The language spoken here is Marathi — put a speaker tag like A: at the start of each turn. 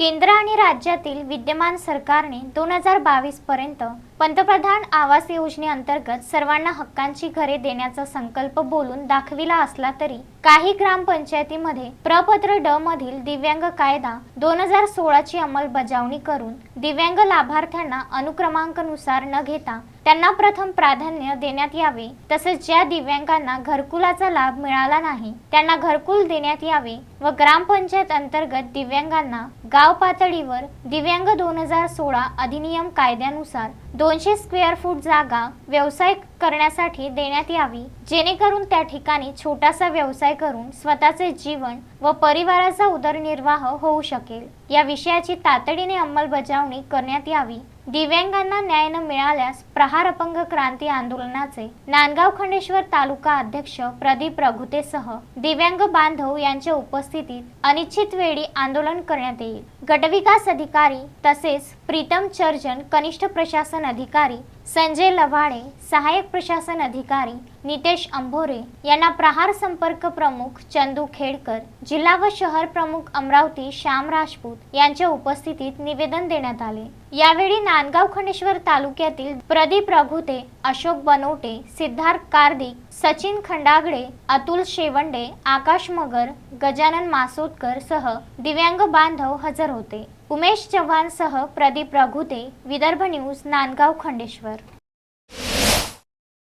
A: केंद्र आणि राज्यातील विद्यमान सरकारने दोन हजार बावीस पर्यंत पंतप्रधान आवास योजनेअंतर्गत सर्वांना हक्कांची घरे देण्याचा संकल्प बोलून दाखविला असला तरी काही ग्रामपंचायतीमध्ये प्रपत्र ड मधील दिव्यांग कायदा दोन हजार सोळाची अंमलबजावणी करून दिव्यांग लाभार्थ्यांना अनुक्रमांकानुसार न घेता त्यांना प्रथम प्राधान्य देण्यात यावे. तसेच ज्या दिव्यांगांना घरकुलाचा लाभ मिळाला नाही त्यांना घरकुल देण्यात यावे व ग्रामपंचायत अंतर्गत दिव्यांगांना गाव पातळीवर दिव्यांग दोन हजार सोळा अधिनियम कायद्यानुसार दोनशे स्क्वेअर फूट जागा व्यवसाय करण्यासाठी देण्यात यावी. जेणेकरून त्या ठिकाणी छोटासा व्यवसाय करून स्वतःचे जीवन व परिवाराचा उदरनिर्वाह होऊ शकेल. या विषयाची तातडीने अंमलबजावणी करण्यात यावी. दिव्यांगांना न्याय न मिळाल्यास प्रहार अपंग क्रांती आंदोलनाचे नांदगाव खंडेश्वर तालुका अध्यक्ष प्रदीप रघुतेसह दिव्यांग बांधव यांच्या उपस्थितीत अनिश्चित वेळी आंदोलन करण्यात येईल. गटविकास अधिकारी तसेच प्रीतम चर्जन कनिष्ठ प्रशासन अधिकारी संजय लवाडे सहाय्यक प्रशासन अधिकारी नितेश अंभोरे यांना प्रहार संपर्क प्रमुख चंदू खेडकर जिल्हा व शहर प्रमुख अमरावती श्याम राजपूत यांच्या उपस्थितीत निवेदन देण्यात आले. यावेळी नांदगाव खंडेश्वर तालुक्यातील प्रदीप रघुते अशोक बनोटे सिद्धार्थ कार्दिक सचिन खंडागडे अतुल शेवंडे आकाश मगर गजानन मासोदकर सह दिव्यांग बांधव हजर होते. उमेश चव्हाण सह प्रदीप रघुते विदर्भ न्यूज नांदगाव खंडेश्वर.